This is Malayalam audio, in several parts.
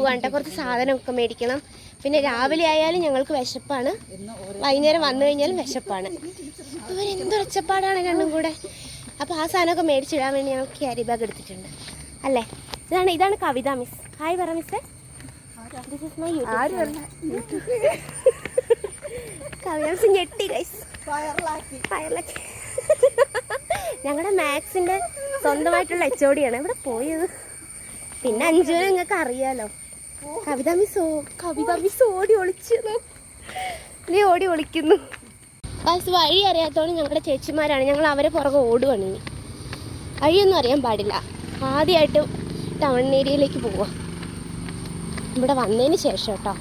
പോവുകയാണ് കേട്ടോ കുറച്ച് സാധനമൊക്കെ മേടിക്കണം. പിന്നെ രാവിലെ ആയാലും ഞങ്ങൾക്ക് വിശപ്പാണ്. വൈകുന്നേരം വന്നു കഴിഞ്ഞാലും വിശപ്പാണ്. ഇവരെന്ത് ഒച്ചപ്പാടാണ് രണ്ടും കൂടെ. അപ്പോൾ ആ സാധനമൊക്കെ മേടിച്ചിടാൻ വേണ്ടി ഞങ്ങൾ ക്യാരി ബാഗ് എടുത്തിട്ടുണ്ട്. അല്ലേ? ഇതാണ് ഇതാണ് കവിത മിസ് ഹായ് പറ മിസ്സേ this is my YouTube Kavitha miss ഞെട്ടി ഗൈസ് ഫയറിലൊക്കെ. ഞങ്ങളുടെ മാത്സിന്റെ സ്വന്തമായിട്ടുള്ള എച്ച് ഓടിയാണ് ഇവിടെ പോയത്? പിന്നെ അഞ്ചു നിങ്ങൾക്ക് അറിയാലോ. കവിത മിസ് കവിത മിസ് ഓടി ഒളിച്ചു നീ. ഓടി ഒളിക്കുന്നു. ബസ് വഴി അറിയാത്തോണ്ട് ഞങ്ങളുടെ ചേച്ചിമാരാണ്. ഞങ്ങൾ അവരെ പുറകെ ഓടുവാണ് ഇനി. വഴിയൊന്നും അറിയാൻ പാടില്ല. ആദ്യമായിട്ട് ടൗൺ ഏരിയയിലേക്ക് പോവാം. ഇവിടെ വന്നതിന് ശേഷം കേട്ടോ.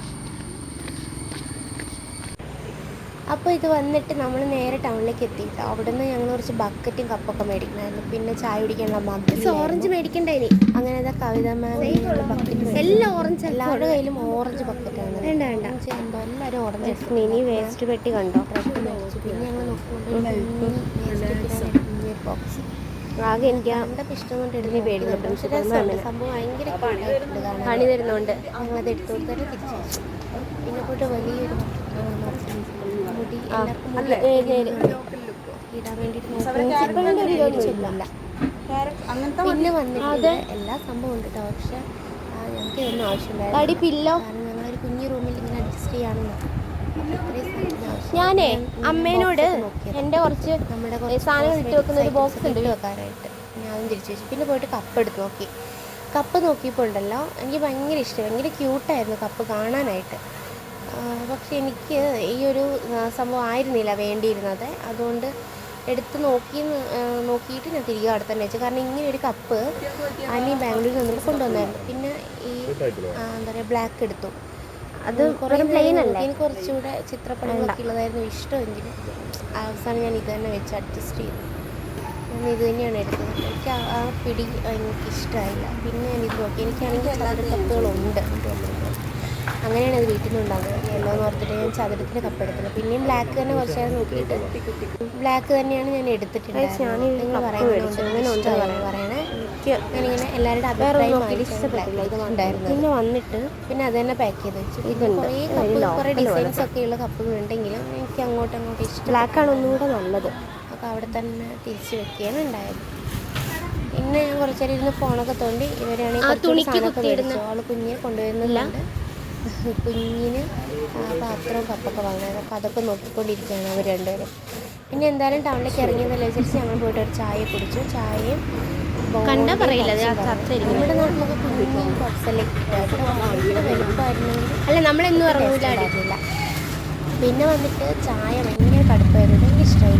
അപ്പോൾ ഇത് വന്നിട്ട് നമ്മൾ നേരെ ടൗണിലേക്ക് എത്തി കേട്ടോ അവിടെ നിന്ന് ഞങ്ങൾ കുറച്ച് ബക്കറ്റും കപ്പൊക്കെ മേടിക്കണമായിരുന്നു പിന്നെ ചായ കുടിക്കാനുള്ള മഗ് ഓറഞ്ച് മേടിക്കണ്ടേ ഇനി. അങ്ങനെ അതാ കവിത ബക്കറ്റ് എല്ലാം ഓറഞ്ച് എല്ലാവരുടെ കയ്യിലും ഓറഞ്ച് ബക്കറ്റാണ് വേണ്ട വേണ്ട. എന്തോ എല്ലാവരും ഓറഞ്ച് മിനി വേസ്റ്റ് പെട്ടി കണ്ടോ? പിന്നെ ഞങ്ങൾ ബോക്സ് ആകെ എനിക്ക് എന്തൊക്കെ ഇഷ്ടം കൊണ്ട് എടുത്ത് പേടിക്കുന്നുണ്ട് സംഭവം ഭയങ്കര പണി തരുന്നുണ്ട് ഞങ്ങളത് എടുത്തു കൊടുത്തിട്ട് തിരിച്ചു. പിന്നെ പോയിട്ട് വലിയൊരു വന്നിട്ട് എല്ലാ സംഭവം ഉണ്ട് കേട്ടോ. പക്ഷെ ഞങ്ങൾക്ക് ഇതൊന്നും ആവശ്യമില്ല കാരണം ഞങ്ങളൊരു കുഞ്ഞു റൂമിൽ ഇങ്ങനെ അഡ്ജസ്റ്റ് ചെയ്യാണെന്ന് ഞാനേ അമ്മേനോട് എന്റെ കുറച്ച് നമ്മുടെ സാധനങ്ങൾ ഇട്ട് വെക്കുന്ന ഒരു ബോക്സ് ഉണ്ട് വെക്കാനായിട്ട് ഞാനും തിരിച്ചു വെച്ചു. പിന്നെ പോയിട്ട് കപ്പ് എടുത്ത് നോക്കി. കപ്പ് നോക്കിയപ്പോൾ ഉണ്ടല്ലോ എനിക്ക് ഭയങ്കര ഇഷ്ടം ഭയങ്കര ക്യൂട്ടായിരുന്നു കപ്പ് കാണാനായിട്ട്. പക്ഷെ എനിക്ക് ഈ ഒരു സംഭവം ആയിരുന്നില്ല വേണ്ടിയിരുന്നത്. അതുകൊണ്ട് എടുത്ത് നോക്കി നോക്കിയിട്ട് ഞാൻ തിരികെ അവിടെ തന്നെ വെച്ചു. കാരണം ഇങ്ങനെ ഒരു കപ്പ് അനി ബാംഗ്ലൂരിൽ നിന്നിട്ട് കൊണ്ടുവന്നായിരുന്നു. പിന്നെ ഈ എന്താ പറയുക ബ്ലാക്ക് എടുത്തു. അത് കുറേ പ്ലെയിൻ അല്ലേ? എനിക്ക് കുറച്ചുകൂടെ ചിത്രപ്പടങ്ങളൊക്കെ ഉള്ളതായിരുന്നു ഇഷ്ടമെങ്കിൽ അവസാനം ഞാൻ ഇത് തന്നെ വെച്ച് അഡ്ജസ്റ്റ് ചെയ്തു. ഞാൻ ഇത് തന്നെയാണ് എടുത്തത്. എനിക്ക് ആ- പിടി എനിക്ക് ഇഷ്ടമായില്ല പിന്നെ ഞാൻ ഇത് നോക്കി. എനിക്കാണെങ്കിൽ ചതുര കപ്പുകളുണ്ട് അങ്ങനെയാണ് അത് വീട്ടിൽ നിന്ന് ഉണ്ടാകുന്നത് യെല്ലോ എന്ന് ഓർത്തിട്ട് ഞാൻ ചതുരത്തിന് കപ്പ് പിന്നെയും ബ്ലാക്ക് തന്നെ കുറച്ച് നേരം നോക്കിയിട്ട് ബ്ലാക്ക് തന്നെയാണ് ഞാൻ എടുത്തിട്ടുണ്ടായിരുന്നത്. നിങ്ങൾ ഉണ്ട് പറയണേ. ഞാനിങ്ങനെ എല്ലാവരുടെ അഭിപ്രായം ഉണ്ടായിരുന്നു പിന്നെ വന്നിട്ട് പിന്നെ അത് തന്നെ പാക്ക് ചെയ്ത് വെച്ചു. കുറേ കപ്പ് കുറേ ഡിസൈൻസ് ഒക്കെ ഉള്ള കപ്പുകളുണ്ടെങ്കിലും എനിക്ക് അങ്ങോട്ടും അങ്ങോട്ടും ഇഷ്ടം ബ്ലാക്കാണ് ഒന്നുകൂടെ നല്ലത്. അപ്പോൾ അവിടെ തന്നെ തിരിച്ചു വെക്കുകയാണ് ഉണ്ടായത്. പിന്നെ ഞാൻ കുറച്ചേരം ഇരുന്ന് ഫോണൊക്കെ തോണ്ടി ഇവരാണെങ്കിൽ ആൾ കുഞ്ഞിനെ കൊണ്ടുവരുന്നില്ല കുഞ്ഞിന് ആ പാത്രവും കപ്പൊക്കെ വാങ്ങുന്നത് അപ്പോൾ അതൊക്കെ നോക്കിക്കൊണ്ടിരിക്കുകയാണ് അവർ രണ്ടുപേരും. പിന്നെ എന്തായാലും ടൗണിലേക്ക് ഇറങ്ങിയതല്ലേ വിചാരിച്ച് ഞങ്ങൾ പോയിട്ട് ഒരു ചായ കുടിച്ചു. ചായയും കണ്ടാ പറയില്ല നമ്മുടെ നാട്ടിലൊക്കെ കുഞ്ഞു വലുപ്പമായിരുന്നെങ്കിൽ അല്ല നമ്മളെന്നും ഇറങ്ങൂല പിന്നെ വന്നിട്ട് ചായ ഭയങ്കര കടുപ്പായിരുന്നു. എനിക്ക് ഇഷ്ടമായി